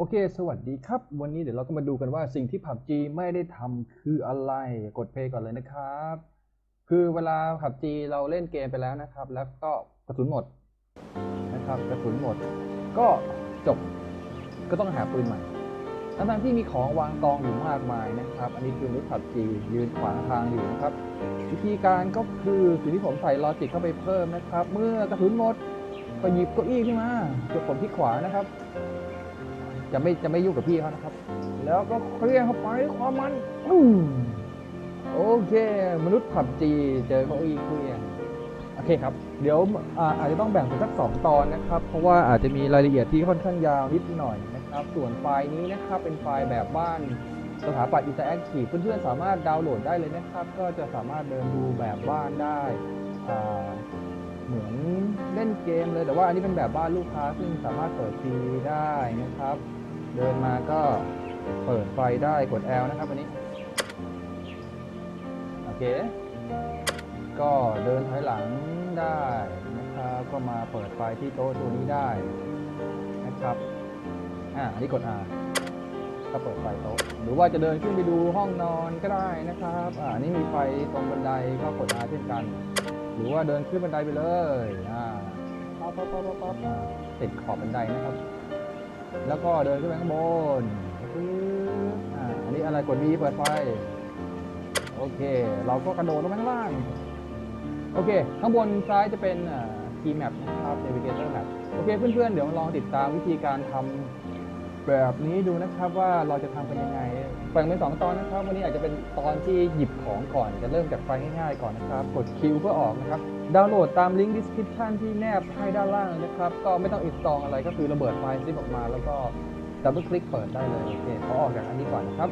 โอเค สวัสดีครับ วันนี้เดี๋ยวเราก็มาดูกันว่าสิ่งที่ PUBG ไม่ได้ทำคืออะไร กดเพลย์ก่อนเลยนะครับ คือเวลา PUBG เราเล่นเกมไปแล้วนะครับ แล้วก็กระสุนหมดนะครับ กระสุนหมด ก็จบ ก็ต้องหาปืนใหม่ ทั้งๆที่มีของวางกองอยู่มากมายนะครับ อันนี้คือมนุษย์ PUBG ยืนขวางทางอยู่นะครับ วิธีการก็คือสิ่งที่ผมใส่ลอจิกเข้าไปเพิ่มนะครับ เมื่อกระสุนหมด ก็หยิบเก้าอี้ขึ้นมาเดี๋ยวผมที่ขวานะครับ จะไม่จะไม่ยุ่งกับพี่เขานะครับ แล้วก็เคลียร์เข้าไปความมันอืมโอเค มนุษย์ผับจีเจอเก้าอี้เคลียร์โอเคครับ เดี๋ยวอาอาจจะต้องแบ่งเป็นสักสองตอนนะครับ เพราะว่าอาจจะมีรายละเอียดที่ค่อนข้างยาวนิดหน่อยนะครับ ส่วนไฟล์นี้นะครับเป็นไฟล์แบบบ้านสถาปัตย์อินเตอร์แอคทีฟเพื่อนๆสามารถดาวน์โหลดได้เลยนะครับ ก็จะสามารถเดินดูแบบบ้านได้อ่าเหมือนเล่นเกมเลยแต่ว่าอันนี้เป็นแบบบ้านลูกค้าซึ่งสามารถเปิดทีวีได้นะครับ เดินมาก็เปิดไฟได้กด L นะครับอันนี้ โอเค ก็เดินถอยหลังได้นะครับก็มาเปิดไฟที่โต๊ะตัวนี้ได้นะครับอ่าอันนี้กด R ก็เปิดไฟโต๊ะ หรือว่าจะเดินขึ้นไปดูห้องนอนก็ได้นะครับอ่าอันนี้มีไฟตรงบันไดก็กด R เช่นกัน หรือว่าเดินขึ้นบันไดไปเลยอ่าปั๊บปั๊บปั๊บปั๊บปั๊บอ่าติดขอบบันไดนะครับ แล้วก็เดินขึ้นไปข้างบนปึ๊บอ่าอันนี้อะไรกด B เปิดไฟ โอเค เราก็กระโดดลงไปข้างล่าง โอเค ข้างบนซ้ายจะเป็นอ่า key map นะครับ navigator map โอเค เพื่อนๆ เดี๋ยวลองติดตามวิธีการทำแบบนี้ดูนะครับว่าเราจะทำเป็นยังไง แบ่งเป็นสองตอนนะครับ วันนี้อาจจะเป็นตอนที่หยิบของก่อน จะเริ่มจากไฟง่ายๆก่อนนะครับ กดคิวเพื่อออกนะครับ ดาวน์โหลดตามลิงก์ description ที่แนบให้ด้านล่างนะครับ ก็ไม่ต้องอินสตอลอะไรก็คือระเบิดไฟล์ซิปออกมา แล้วก็ดับเบิลคลิกเปิดได้เลยโอเคขอออกจากอันนี้ก่อนนะครับ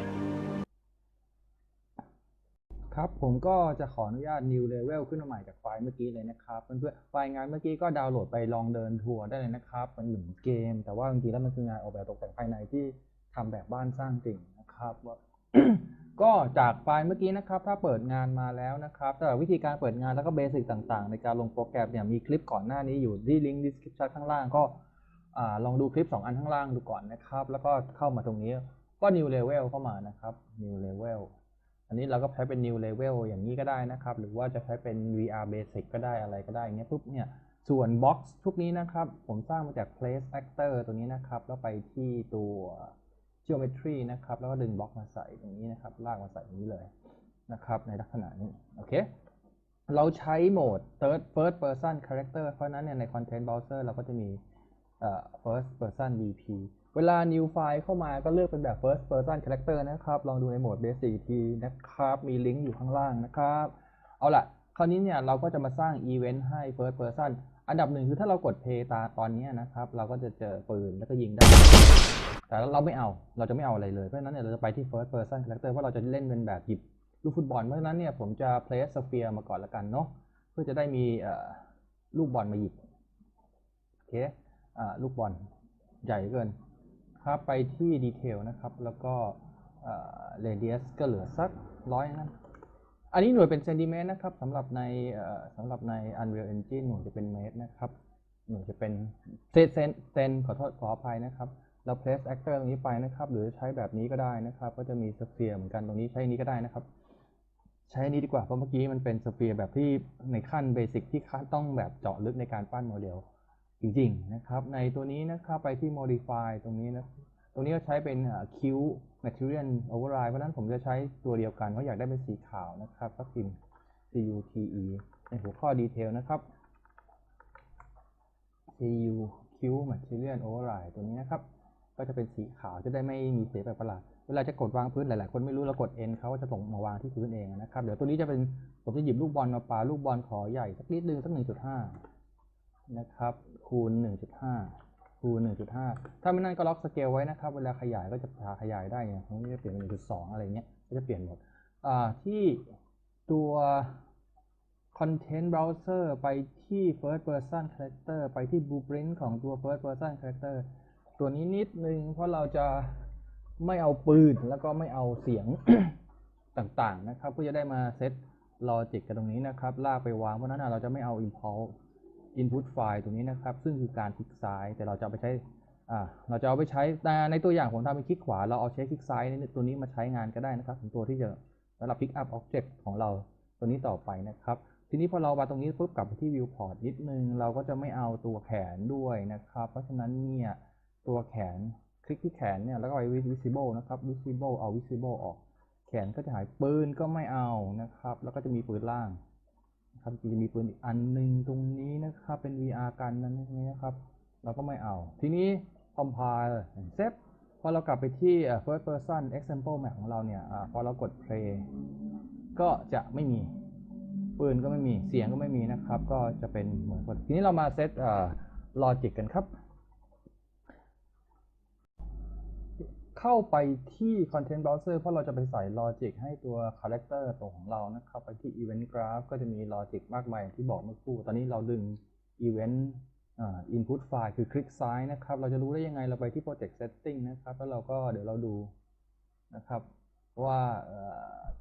ครับผมก็จะขออนุญาต new level ขึ้นมาใหม่จากไฟล์เมื่อกี้เลยนะครับเพื่อนๆไฟล์งานเมื่อกี้ก็ดาวน์โหลดไปลองเดินทัวร์ได้เลยนะครับมันเหมือนเกม แต่ว่าจริงๆแล้วมันคืองานออกแบบตกแต่งภายในที่ทำแบบบ้านสร้างจริง ครับ ก็จากไฟล์เมื่อกี้นะครับ ถ้าเปิดงานมาแล้วนะครับสำหรับวิธีการเปิดงานแล้วก็เบสิกต่างๆ ในการลงโปรแกรมเนี่ยมีคลิปก่อนหน้านี้อยู่ที่ลิงก์ description ข้างล่างก็ลองดูคลิป 2 อันข้างล่างดูก่อนนะครับ แล้วก็เข้ามาตรงนี้ก็ new level เข้ามานะครับ new level อันนี้เราก็ใช้เป็น new level อย่างนี้ก็ได้นะครับ หรือว่าจะใช้เป็น VR basic ก็ได้อะไรก็ได้เงี้ยปุ๊บเนี่ยส่วน box ทุกนี้นะครับ ผมสร้างมาจาก place actor ตัวนี้นะครับ แล้วไปที่ตัว geometry นะครับ แล้วก็ดึงบล็อกมาใส่ตรงนี้นะครับ ลากมาใส่ตรงนี้เลยนะครับ ในลักษณะนี้ โอเค เราใช้โหมด third first person character เพราะนั้นเนี่ยใน content browser เราก็จะมี first person VP เวลา new file เข้ามาก็เลือกเป็นแบบ first person character นะครับ ลองดูในโหมด basic อีกทีนะครับ มีลิงก์อยู่ข้างล่างนะครับ เอาล่ะ คราวนี้เนี่ยเราก็จะมาสร้าง event ให้ first person อันดับหนึ่งคือถ้าเรากด play ตาตอนนี้นะครับ เราก็จะเจอปืนแล้วก็ยิงได้ แต่เราไม่เอาเราจะไม่เอาอะไรเลย เพราะฉะนั้นเนี่ยเราจะไปที่ first person character เพราะเราจะเล่นเป็นแบบหยิบลูกฟุตบอลเพราะฉะนั้นเนี่ยผมจะ place sphere มาก่อนละกันเนาะเพื่อจะได้มีลูกบอลมาหยิบโอเคลูกบอลใหญ่เกินครับไปที่ดีเทลนะครับ แล้วก็เรเดียสก็เหลือสักร้อยนั่น อันนี้หน่วยเป็นเซนติเมตรนะครับสำหรับในสำหรับใน Unreal Engine หน่วยจะเป็นเมตรนะครับหน่วยจะเป็นเซนเซนเซนขอโทษขออภัยนะครับ เรา place actor ตรงนี้ไปนะครับ หรือใช้แบบนี้ก็ได้นะครับ ก็จะมีสเฟียร์เหมือนกันตรงนี้ใช้นี้ก็ได้นะครับ ใช้อนี้ดีกว่าเพราะเมื่อกี้มันเป็นสเฟียร์แบบที่ในขั้นเบสิกที่ต้องแบบเจาะลึกในการปั้นโมเดลจริงๆนะครับ ในตัวนี้นะครับไปที่ modify ตรงนี้นะตรงนี้ก็ใช้เป็นคิ Q material override เพราะนั้นผมจะใช้ตัวเดียวกันเพราะอยากได้เป็นสีขาวนะครับก็พิมพ์ CUTE ในหัวข้อดีเทลนะครับ CU Q material override ตัวนี้นะครับ ก็จะเป็นสีขาวจะได้ไม่มีเสียแบบประหลาดเวลาจะกดวางพื้นหลาย ๆ คนไม่รู้เรากด N เขาก็จะส่งมาวางที่พื้นเองนะครับ เดี๋ยวตัวนี้จะเป็นผมจะหยิบลูกบอลมาปาลูกบอลขอใหญ่สักนิดนึงสัก 1.5 นะครับ คูณ 1.5 คูณ1.5 ถ้าไม่นั่นก็ล็อกสเกลไว้นะครับ เวลาขยายก็จะพาขยายได้อย่างตรงนี้จะเปลี่ยนเป็น1.2 อะไรเงี้ย ก็จะเปลี่ยนหมดอ่าที่ตัว Content Browser ไปที่ First Person Character ไปที่ Blueprint ของตัว First Person Character ตัวนี้นิดนึงเพราะเราจะไม่เอาปืนแล้วก็ไม่เอาเสียงต่างๆนะครับเพื่อจะได้มาเซตลอจิกกันตรงนี้นะครับ ลากไปวางเพราะฉะนั้นเราจะไม่เอา impulse input file ตรงนี้นะครับ ซึ่งคือการคลิกซ้าย แต่เราจะเอาไปใช้เราจะเอาไปใช้แต่ในตัวอย่างผมทำเป็นคลิกขวา เราเอาใช้คลิกซ้ายในตัวนี้มาใช้งานก็ได้นะครับเป็นตัวที่จะสำหรับ pick up object ของเราตัวนี้ต่อไปนะครับ ทีนี้พอเรามาตรงนี้ปุ๊บกลับไปที่ viewport นิดนึง เราก็จะไม่เอาตัวแขนด้วยนะครับ เพราะฉะนั้นเนี่ยตัวแขนคลิกที่แขนเนี่ยแล้วก็ไป visible นะครับ visible เอา visible ออก แขนก็จะหายปืนก็ไม่เอานะครับ แล้วก็จะมีปืนล่าง ครับจริงๆจะมีปืนอีกอันหนึ่งตรงนี้นะครับ เป็น VR กันนั่นนะครับ เราก็ไม่เอา ทีนี้ compile save พอเรากลับไปที่ first person example map ของเราเนี่ยอพอเรากด play ก็จะไม่มี ปืนก็ไม่มีเสียงก็ไม่มีนะครับ ก็จะเป็นเหมือนกันทีนี้เรามาเซตเอ่อ logic กันครับ เข้าไปที่ content browser เพราะเราจะไปใส่ logic ให้ตัว character ตัวของเรานะครับไปที่ event graph ก็จะมี logic มากมายอย่างที่บอกเมื่อครู่ ตอนนี้เราดึง event อ่า input file คือคลิกซ้ายนะครับ เราจะรู้ได้ยังไงเราไปที่ project setting นะครับ แล้วเราก็เดี๋ยวเราดูนะครับว่า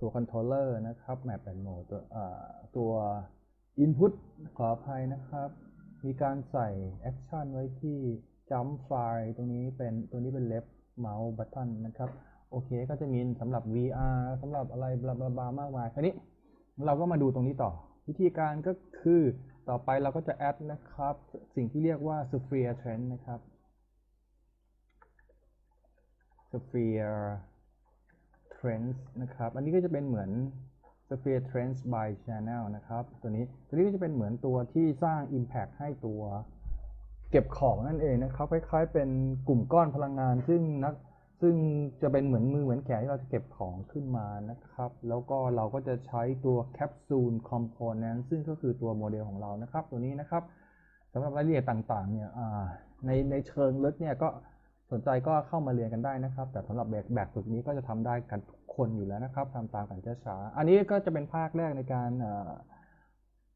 ตัว controller นะครับ map and mode ตัวตัว input ขออภัยนะครับ มีการใส่ action ไว้ที่ jump file ตรงนี้เป็นตัวนี้เป็น left mouse button นะครับโอเคก็จะมีสำหรับ VR สำหรับอะไรบลาบลาบามากมายคราวนี้เราก็มาดูตรงนี้ต่อ วิธีการก็คือต่อไปเราก็จะ add นะครับ สิ่งที่เรียกว่า sphere trend นะครับ sphere trends นะครับ อันนี้ก็จะเป็นเหมือน sphere trends by channel นะครับ ตัวนี้ ตัวนี้ก็จะเป็นเหมือนตัวที่สร้าง impact ให้ตัว เก็บของนั่นเองนะครับคล้ายๆ เป็นกลุ่มก้อนพลังงาน ซึ่งนักซึ่งจะเป็นเหมือนมือเหมือนแขนที่เราจะเก็บของขึ้นมานะครับ แล้วก็เราก็จะใช้ตัว capsule component ซึ่งก็คือตัวโมเดลของเรานะครับ ตัวนี้นะครับสำหรับรายละเอียดต่างๆเนี่ยในในเชิงลึกเนี่ยก็สนใจก็เข้ามาเรียนกันได้นะครับ แต่สำหรับแบบแบบฝึกนี้ก็จะทำได้กันทุกคนอยู่แล้วนะครับทำตามกันช้าๆอันนี้ก็จะเป็นภาคแรกในการ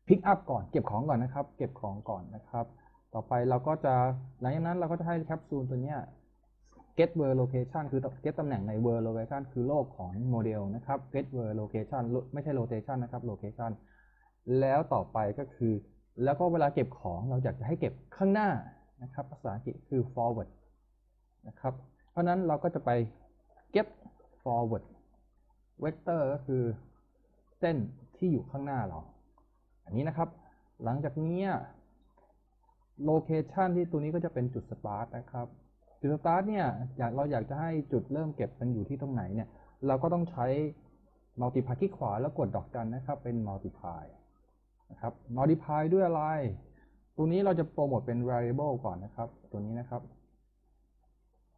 พิกอัพก่อน เก็บของก่อนนะครับ เก็บของก่อนนะครับ ต่อไปเราก็จะหลังจากนั้นเราก็จะให้แคปซูลตัวเนี้ย get word location คือ get ตำแหน่งใน word location คือโลกของโมเดลนะครับ get word location ไม่ใช่ rotation นะครับ location แล้วต่อไปก็คือ แล้วก็เวลาเก็บของเราอยากจะให้เก็บข้างหน้านะครับ ภาษาอังกฤษคือ forward นะครับ เพราะฉะนั้นเราก็จะไป get forward vector ก็คือเส้นที่อยู่ข้างหน้าเรา อันนี้นะครับ หลังจากนี้ location ที่ตัวนี้ก็จะเป็นจุด start นะครับ จุด start เนี่ยอยากเราอยากจะให้จุดเริ่มเก็บมันอยู่ที่ตรงไหนเนี่ย เราก็ต้องใช้ multiply คลิกขวาแล้วกดดอกจันนะครับ เป็น multiply นะครับ multiply ด้วยอะไร ตัวนี้เราจะโปรโมทเป็น variable ก่อนนะครับ ตัวนี้นะครับ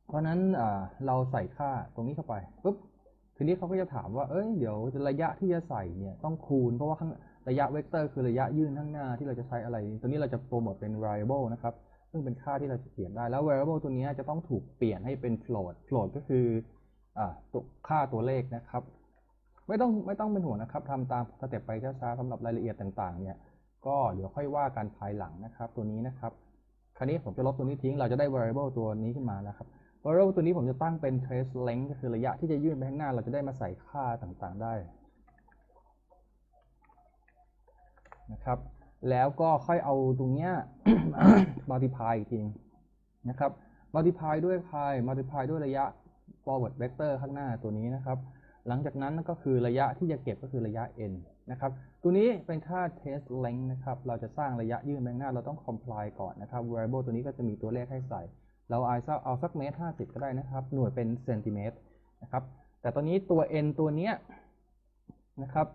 เพราะนั้นเราใส่ค่าตรงนี้เข้าไปปุ๊บทีนี้เขาก็จะถามว่า เอ้ย เดี๋ยวระยะที่จะใส่เนี่ยต้องคูณ เพราะว่าข้าง ระยะเวกเตอร์คือระยะยื่นข้างหน้าที่เราจะใช้อะไร ตัวนี้เราจะโปรโมทเป็น variable นะครับ ซึ่งเป็นค่าที่เราจะเปลี่ยนได้ แล้ว variable ตัวนี้จะต้องถูกเปลี่ยนให้เป็น float float ก็คืออ่าตัวค่าตัวเลขนะครับ ไม่ต้องไม่ต้องเป็นห่วงนะครับทำตามสเต็ปไปช้าๆสำหรับรายละเอียดต่างๆ เนี่ย ก็เดี๋ยวค่อยว่ากันภายหลังนะครับ ตัวนี้นะครับ คราวนี้ผมจะลบตัวนี้ทิ้ง เราจะได้ variable ตัวนี้ขึ้นมาแล้วครับ variable ตัวนี้ผมจะตั้งเป็น trace length ก็คือระยะที่จะยื่นไปข้างหน้า เราจะได้มาใส่ค่าต่างๆ ได้ นะครับ แล้วก็ค่อยเอาตรงเนี้ย multiply อีกทีนะครับ multiply ด้วยใคร multiply ด้วยระยะ forward vector ข้างหน้าตัวนี้นะครับ หลังจากนั้นก็คือระยะที่จะเก็บก็คือระยะ n นะครับ ตัวนี้เป็นค่า test length นะครับ เราจะสร้างระยะยื่นไปข้างหน้า เราต้อง comply ก่อนนะครับ variable ตัวนี้ก็จะมีตัวเลขให้ใส่ เราเอาสักเอาสักเมตรห้าสิบก็ได้นะครับ หน่วยเป็นเซนติเมตรนะครับ แต่ตอนนี้ตัว n ตัวเนี้ยนะครับ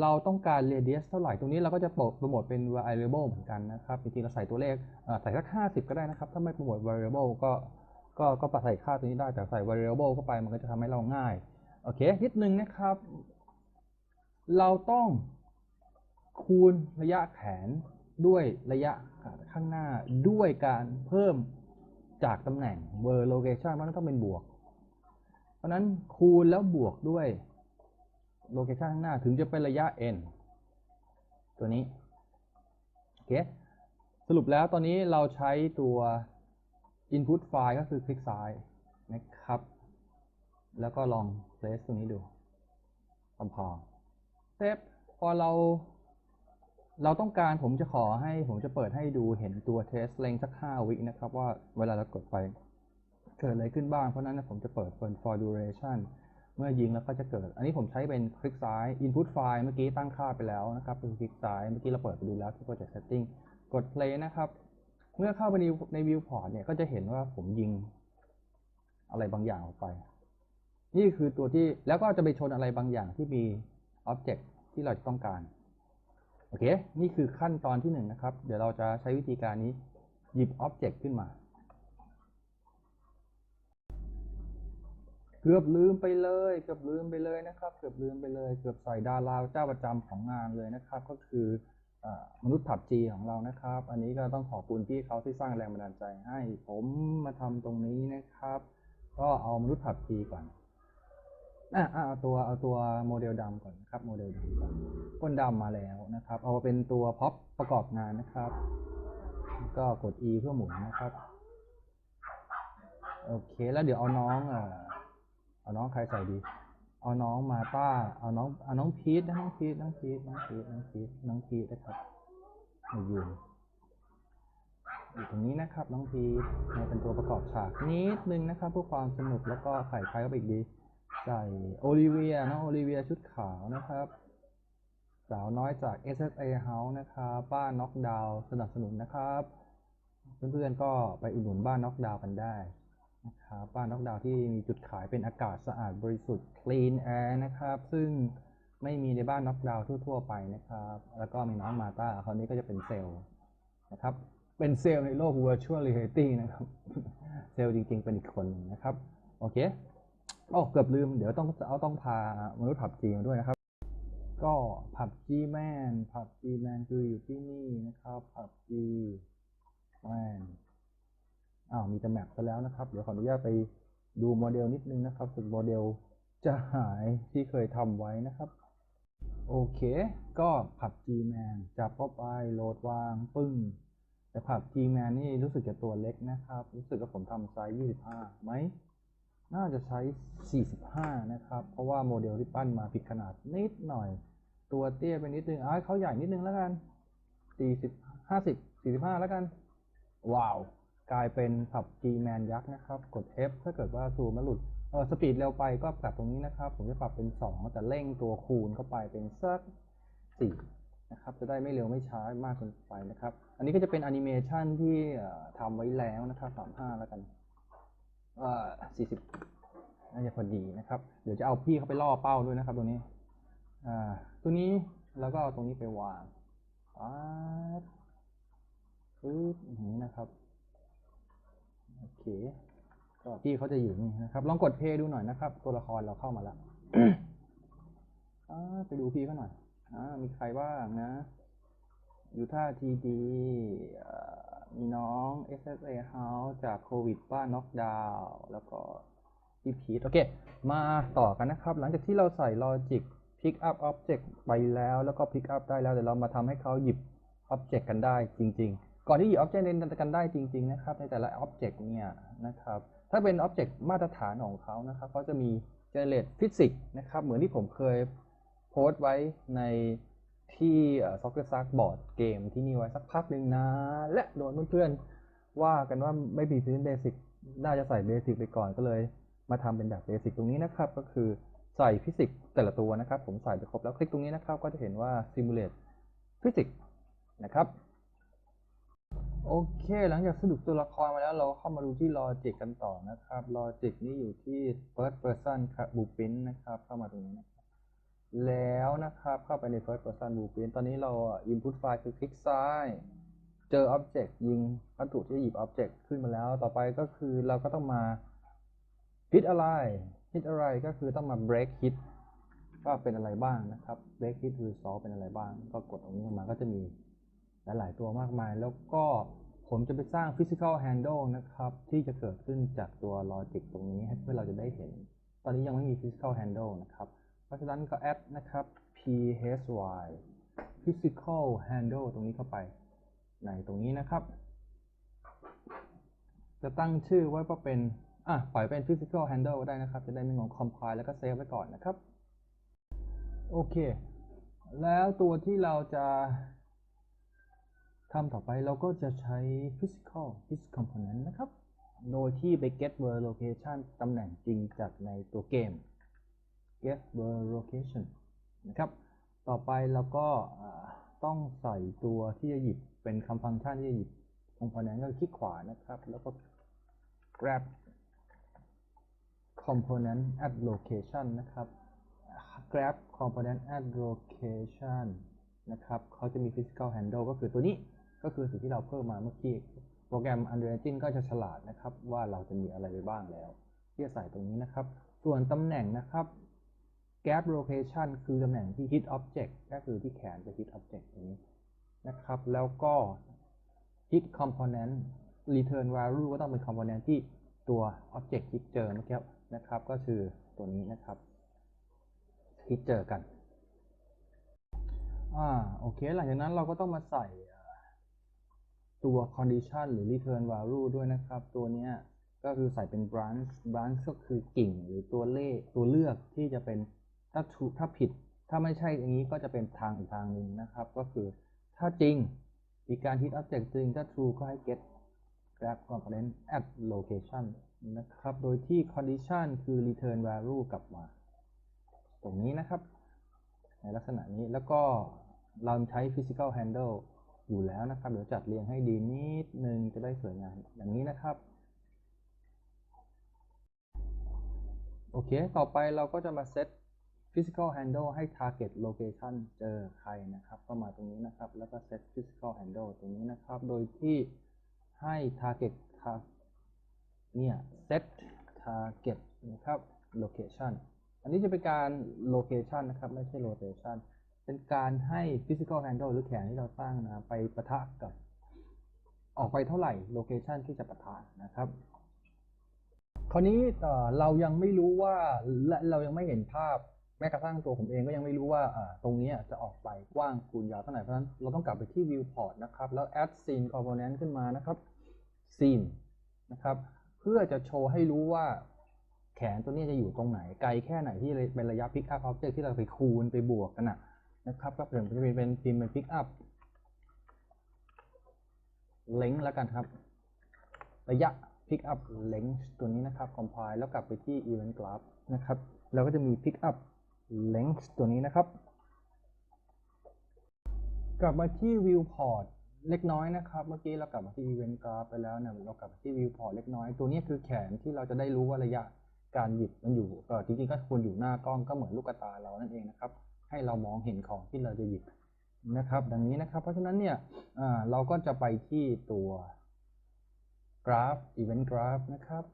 เราต้องการ radius เท่าไหร่ ตรงนี้เราก็จะโปรโมทเป็น variable เหมือนกันนะครับ จริงๆ เราใส่ตัวเลขใส่สักห้าสิบก็ได้นะครับ ถ้าไม่โปรโมท variable ก็ ก็ ก็ใส่ค่าตัวนี้ได้ แต่ใส่ variable เข้าไป มันก็จะทำให้เราง่าย โอเค นิดนึงนะครับ เราต้องคูณระยะแขนด้วยระยะข้างหน้าด้วยการเพิ่มจากตำแหน่ง word location มันต้องเป็นบวก เพราะฉะนั้นคูณแล้วบวกด้วย location ข้างหน้าถึงจะเป็นระยะ n ตัวนี้ โอเค สรุปแล้วตอนนี้เราใช้ตัว input file ก็คือคลิกซ้ายนะครับ แล้วก็ลอง place ตรงนี้ดู compile เซฟพอเราเราต้องการผมจะขอให้ผมจะเปิดให้ดูเห็นตัวเทสเลงสักห้าวินะครับ ว่าเวลาเรากดไป เกิดอะไรขึ้นบ้างเพราะนั้นผมจะเปิดเป็น for duration เมื่อยิงแล้วก็จะเกิด อันนี้ผมใช้เป็นคลิกซ้าย input file เมื่อกี้ตั้งค่าไปแล้วนะครับเป็นคลิกซ้ายเมื่อกี้เราเปิดไปดูแล้วที่ project setting กด play นะครับ เมื่อเข้าไปในใน viewport เนี่ยก็จะเห็นว่าผมยิงอะไรบางอย่างออกไป นี่คือตัวที่แล้วก็จะไปชนอะไรบางอย่างที่มี object ที่เราต้องการ โอเค นี่คือขั้นตอนที่หนึ่งนะครับ เดี๋ยวเราจะใช้วิธีการนี้หยิบ object ขึ้นมา เกือบลืมไปเลย เกือบลืมไปเลยนะครับ เกือบลืมไปเลย เกือบใส่ดาราเจ้าประจำของงานเลยนะครับ ก็คืออมนุษย์ผับจีของเรานะครับ อันนี้ก็ต้องขอบคุณพี่เขาที่สร้างแรงบันดาลใจให้ผมมาทำตรงนี้นะครับ ก็เอามนุษย์ผับจีก่อนอะเอาตัวเอาตัวโมเดลดำก่อนนะครับ โมเดลดำก่อนก้นดำมาแล้วนะครับ เอาเป็นตัวพ็อปประกอบงานนะครับ ก็กด E เพื่อหมุนนะครับ โอเค แล้วเดี๋ยวเอาน้องอ่อ เอาน้องใครใส่ดี เอาน้องมาต้า เอาน้อง เอาน้องพีทนะน้องพีทน้องพีทน้องพีทน้องพีทน้องพีทนะครับมายืนอยู่ตรงนี้นะครับ น้องพีทมาเป็นตัวประกอบฉากนิดนึงนะครับเพื่อความสนุกแล้วก็ใส่ใครเข้าไปอีกดี ใส่โอลิเวียน้องโอลิเวียชุดขาวนะครับสาวน้อยจาก SSA House นะครับบ้านน็อกดาวสนับสนุนนะครับ เพื่อนๆก็ไปอุดหนุนบ้านน็อกดาวกันได้ นะครับบ้านน็อกดาวที่มีจุดขายเป็นอากาศสะอาดบริสุทธิ์ clean air นะครับ ซึ่งไม่มีในบ้านน็อกดาวทั่ว ๆ ไปนะครับ แล้วก็มีน้องมาตาคราวนี้ก็จะเป็นเซลล์นะครับ เป็นเซลล์ในโลก virtual reality นะครับ เซลล์จริง ๆ เป็นอีกคนหนึ่งนะครับ โอเคโอ้เกือบลืม เดี๋ยวต้องเอาต้องพามนุษย์ผับจีมาด้วยนะครับ ก็ผับจีแมนผับจีแมนคืออยู่ที่นี่นะครับผับจีแมน อ้าวมีแต่แมปซะแล้วนะครับ เดี๋ยวขออนุญาตไปดูโมเดลนิดนึงนะครับถึงโมเดลจะหายที่เคยทำไว้นะครับ โอเค ก็ผับ G-Man จับเข้าไปโหลดวางปึ้ง แต่ผับ G-Man นี่รู้สึกจะตัวเล็กนะครับ รู้สึกว่าผมทำไซส์ 25 ไหม น่าจะใช้ 45 นะครับ เพราะว่าโมเดลที่ปั้นมาผิดขนาดนิดหน่อย ตัวเตี้ยไปนิดนึงเอาให้เขาใหญ่นิดนึงแล้วกัน 40 50 45 แล้วกัน ว้าว กลายเป็นผับ G-Man ยักษ์นะครับ กด F ถ้าเกิดว่าซูมแล้วหลุดเออสปีดเร็วไปก็ปรับตรงนี้นะครับ ผมจะปรับเป็น 2 แต่เร่งตัวคูณเข้าไปเป็นสัก4นะครับ จะได้ไม่เร็วไม่ช้ามากเกินไปนะครับ อันนี้ก็จะเป็นแอนิเมชันที่ทำไว้แล้วนะครับ35แล้วกันเอ่อ40น่าจะพอดีนะครับ เดี๋ยวจะเอาพี่เข้าไปล่อเป้าด้วยนะครับตรงนี้อ่าตัวนี้แล้วก็เอาตรงนี้ไปวางป๊าดปึ๊บอย่างนี้นะครับ โอเคก็พี่เขาจะอยู่นี่นะครับ ลองกดเพย์ดูหน่อยนะครับ ตัวละครเราเข้ามาแล้วไปดูพี่เขาหน่อยอ่ามีใครบ้างนะ อยู่ท่าทีดีมีน้อง SSA House จากโควิดบ้านน็อกดาวแล้วก็พี่พีทโอเค มาต่อกันนะครับ หลังจากที่เราใส่ Logic Pick up Object ไปแล้ว แล้วก็ Pick up ได้แล้ว เดี๋ยวเรามาทำให้เขาหยิบ Object กันได้จริง ๆ ก่อนที่หยิบ Object เล่นกันได้จริง ๆ นะครับ ในแต่ละ Object เนี่ยนะครับ ถ้าเป็น Object มาตรฐานของเขานะครับเขาจะมี Generate Physics นะครับ เหมือนที่ผมเคยโพสต์ไว้ในที่ซ็อกเกอร์ซักบอร์ดเกมที่นี่ไว้สักพักหนึ่งนะ และโดนเพื่อนๆ ว่ากันว่าไม่มีพื้นเบสิกน่าจะใส่เบสิกไปก่อนก็เลย มาทำเป็นแบบเบสิกตรงนี้นะครับ ก็คือใส่ฟิสิกส์แต่ละตัวนะครับ ผมใส่ไปครบแล้วคลิกตรงนี้นะครับ ก็จะเห็นว่า simulate ฟิสิกส์นะครับ โอเค หลังจากสรุปตัวละครมาแล้วเราเข้ามาดูที่ logic กันต่อนะครับ logic นี่อยู่ที่ first person บ blueprint นะครับ เข้ามาตรงนี้นะครับ แล้วนะครับเข้าไปใน first person blueprint ตอนนี้เรา input file คือคลิกซ้าย เจอ object ยิงวัตถุที่หยิบ object ขึ้นมาแล้ว ต่อไปก็คือเราก็ต้องมา hit อะไร hit อะไรก็คือต้องมา break hit ว่าเป็นอะไรบ้างนะครับ break hit resolve เป็นอะไรบ้าง ก็กดตรงนี้ลงมาก็จะมีหลาย ๆ ตัวมากมายแล้วก็ ผมจะไปสร้าง physical handle นะครับ ที่จะเกิดขึ้นจากตัว logic ตรงนี้ให้เพื่อเราจะได้เห็น ตอนนี้ยังไม่มี physical handle นะครับ เพราะฉะนั้นก็ add นะครับ phy physical handle ตรงนี้เข้าไป ในตรงนี้นะครับ จะตั้งชื่อไว้ว่าเป็น อะ ปล่อยเป็น physical handle ก็ได้นะครับ จะได้ไม่งง compile แล้วก็ save ไว้ก่อนนะครับ โอเค แล้วตัวที่เราจะ คำต่อไปเราก็จะใช้ physical hit component นะครับ โดยที่ไป get word location ตำแหน่งจริงจากในตัวเกม get word location นะครับ ต่อไปเราก็ต้องใส่ตัวที่จะหยิบเป็นคำฟังก์ชันที่จะหยิบ component ก็คือคลิกขวานะครับ แล้วก็ grab component at location นะครับ grab component at location นะครับ เขาจะมี physical handle ก็คือตัวนี้ ก็คือสิ่งที่เราเพิ่มมาเมื่อกี้ โปรแกรม Unreal Engine ก็จะฉลาดนะครับ ว่าเราจะมีอะไรไปบ้างแล้ว ที่จะใส่ตรงนี้นะครับ ส่วนตำแหน่งนะครับ gap location คือตำแหน่งที่ hit object ก็คือที่แขนจะ hit object ตรงนี้นะครับ แล้วก็ hit component return value ก็ต้องเป็น component ที่ตัว object hit เจอเมื่อกี้นะครับ ก็คือตัวนี้นะครับ hit เจอกันอ่าโอเค หลังจากนั้นเราก็ต้องมาใส่ ตัว condition หรือ return value ด้วยนะครับ ตัวนี้ก็คือใส่เป็น branch branch ก็คือกิ่งหรือตัวเลขตัวเลือกที่จะเป็นถ้าถูกถ้าผิด ถ้าไม่ใช่อย่างนี้ก็จะเป็นทางอีกทางหนึ่งนะครับ ก็คือถ้าจริงมีการ hit object จริงถ้า true ก็ให้ get grab component at location นะครับ โดยที่ condition คือ return value กลับมา ตรงนี้นะครับ ในลักษณะนี้แล้วก็เราใช้ physical handle อยู่แล้วนะครับ เดี๋ยวจัดเรียงให้ดีนิดนึงจะได้สวยงามอย่างนี้นะครับ โอเค ต่อไปเราก็จะมาเซต physical handle ให้ target location เจอใครนะครับ ก็มาตรงนี้นะครับ แล้วก็เซต physical handle ตรงนี้นะครับ โดยที่ให้ target เนี่ย set target นะครับ location อันนี้จะเป็นการ location นะครับ ไม่ใช่ rotation เป็นการให้ physical handle หรือแขนที่เราสร้างนะไปประทะกับ ออกไปเท่าไหร่ location ที่จะประทะนะครับ คราวนี้เรายังไม่รู้ว่าและเรายังไม่เห็นภาพแม้กระทั่งตัวผมเองก็ยังไม่รู้ว่าตรงนี้จะออกไปกว้างคูณยาวเท่าไหร่ เพราะฉะนั้นเราต้องกลับไปที่ viewport นะครับ แล้ว add scene component ขึ้นมานะครับ scene นะครับ เพื่อจะโชว์ให้รู้ว่าแขนตัวนี้จะอยู่ตรงไหน ไกลแค่ไหนที่เป็นระยะ pick up object ที่เราไปคูณไปบวกกันนะ นะครับก็เปลี่ยนจะเป็นเป็นพิมพ์เป็น pick up length แล้วกันครับ ระยะ pick up length ตัวนี้นะครับ compile แล้วกลับไปที่ event graph นะครับ เราก็จะมี pick up length ตัวนี้นะครับ กลับมาที่ viewport เล็กน้อยนะครับ เมื่อกี้เรากลับมาที่ event graph ไปแล้วเนี่ยเรากลับมาที่ viewport เล็กน้อย ตัวนี้คือแขนที่เราจะได้รู้ว่าระยะการหยิบมันอยู่จริงๆก็ควรอยู่หน้ากล้องก็เหมือนลูกตาเรานั่นเองนะครับ ให้เรามองเห็นของที่เราจะหยิบนะครับ ดังนี้นะครับ เพราะฉะนั้นเนี่ยเราก็จะไปที่ตัวกราฟ event graph นะครับ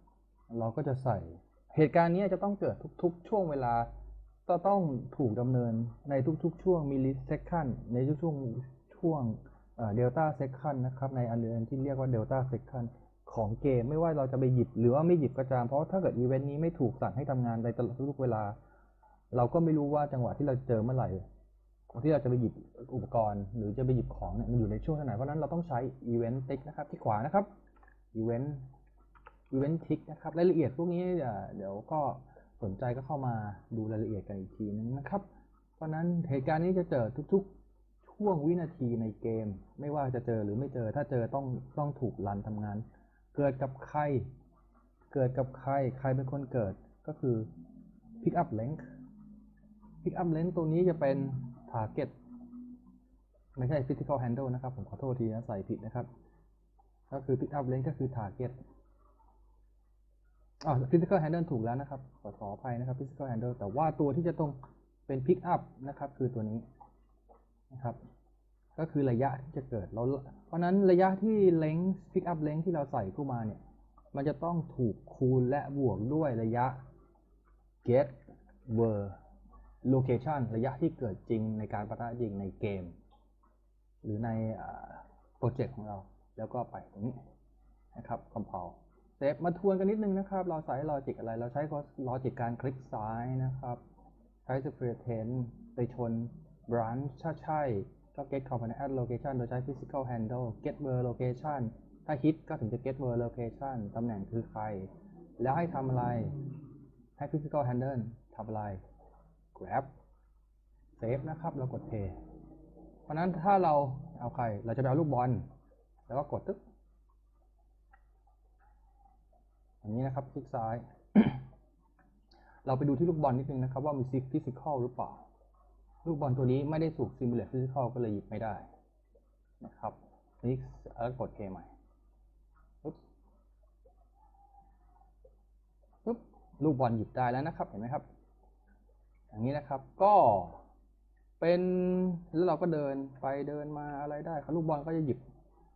เราก็จะใส่เหตุการณ์เนี้ยจะต้องเกิดทุกๆ ช่วงเวลาก็ต้องถูกดำเนินในทุกๆ ช่วงมิลลิเซคันในทุกช่วงช่วงเดลต้าเซคันนะครับ ในอันเรียนที่เรียกว่าเดลต้าเซคันของเกมไม่ว่าเราจะไปหยิบหรือว่าไม่หยิบก็ตามเพราะถ้าเกิดอีเวนต์นี้ไม่ถูกสั่งให้ทำงานในตลอดทุกเวลา เราก็ไม่รู้ว่าจังหวะที่เราเจอเมื่อไหร่ที่เราจะไปหยิบอุปกรณ์ หรือจะไปหยิบของเนี่ยมันอยู่ในช่วงไหนเพราะนั้นเราต้องใช้ event tick นะครับที่ขวานะครับ event event tick นะครับรายละเอียดพวกนี้เอ่อเดี๋ยวก็สนใจก็เข้ามาดูรายละเอียดกันอีกทีนึงนะครับ เพราะฉะนั้นเหตุการณ์นี้จะเจอทุกๆ ช่วงวินาทีในเกม ไม่ว่าจะเจอหรือไม่เจอถ้าเจอต้องต้องถูกรันทำงาน เกิดกับใคร เกิดกับใคร ใครเป็นคนเกิดก็คือ pick up length pick up length ตัวนี้จะเป็น target ไม่ใช่ physical handle นะครับ ผมขอโทษทีนะใส่ผิดนะครับ ก็คือ pick up length ก็คือ target อ่า physical handle ถูกแล้วนะครับ ขอขออภัยนะครับ physical handle แต่ว่าตัวที่จะต้องเป็น pick up นะครับ คือตัวนี้นะครับก็คือระยะที่จะเกิดเราเพราะนั้นระยะที่ length pick up length ที่เราใส่เข้ามาเนี่ย มันจะต้องถูกคูณและบวกด้วยระยะ get word location ระยะที่เกิดจริงในการประทะจริงในเกม หรือในโปรเจกต์ของเรา แล้วก็ไปตรงนี้นะครับ compile เซฟมาทวนกันนิดนึงนะครับ เราใช้ลอจิกอะไร เราใช้ลอจิกการคลิกซ้ายนะครับ ใช้ spread ไปชน branch ถ้าใช่ก็ get component add location โดยใช้ physical handle get word location ถ้า hit ก็ถึงจะ get word location ตำแหน่งคือใคร แล้วให้ทำอะไร ให้ physical handle ทำอะไร grab save นะครับแล้วกด play เพราะนั้นถ้าเราเอาใครเราจะไปเอาลูกบอลแล้วก็กดตึ๊กอย่างนี้นะครับคลิกซ้าย เราไปดูที่ลูกบอลนิดนึงนะครับ ว่ามีซิฟิสิกอลหรือเปล่า ลูกบอลตัวนี้ไม่ได้ถูกซิมูเลตฟิสิกอลก็เลยหยิบไม่ได้นะครับนี่แล้วกดเคใหม่ปุ๊บปุ๊บลูกบอลหยิบได้แล้วนะครับเห็นไหมครับ อย่างนี้นะครับ ก็เป็นแล้วเราก็เดินไปเดินมาอะไรได้ครับลูกบอลก็จะหยิบ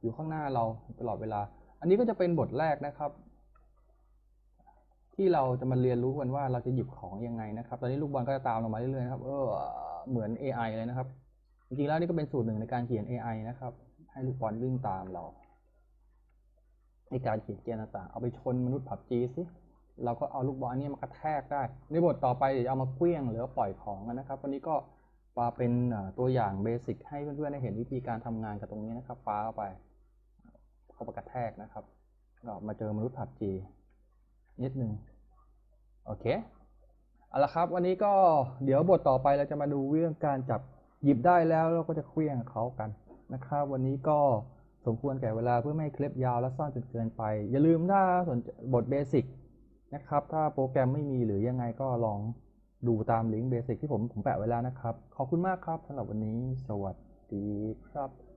อยู่ข้างหน้าเราตลอดเวลา อันนี้ก็จะเป็นบทแรกนะครับ ที่เราจะมาเรียนรู้กันว่าเราจะหยิบของยังไงนะครับ ตอนนี้ลูกบอลก็จะตามเรามาเรื่อยๆนะครับ เออเหมือน AI เลยนะครับ จริงๆแล้วนี่ก็เป็นสูตรหนึ่งในการเขียน AI นะครับ ให้ลูกบอลวิ่งตามเราในการเขียนเกมต่างๆเอาไปชนมนุษย์ผับจีสิ เราก็เอาลูกบอลเนี่ยมากระแทกได้ ในบทต่อไปเอามาเคลี้ยงหรือปล่อยของนะครับวันนี้ก็ปาเป็นตัวอย่างเบสิกให้เพื่อนๆได้เห็นวิธีการทำงานกับตรงนี้นะครับปาเข้าไปเข้าไปกระแทกนะครับก็มาเจอมนุษย์ผับจีนิดนึงโอเคเอาละครับ วันนี้ก็เดี๋ยวบทต่อไปเราจะมาดูเรื่องการจับหยิบได้แล้วเราก็จะเคลี้ยงเขากันนะครับ วันนี้ก็สมควรแก่เวลาเพื่อไม่ให้คลิปยาวและสั้นจนเกินไป อย่าลืมถ้าสนบทเบสิก นะครับ ถ้าโปรแกรมไม่มีหรือยังไงก็ลองดูตามลิงก์เบสิกที่ผมผมแปะไว้แล้วนะครับ ขอบคุณมากครับสำหรับวันนี้ สวัสดีครับ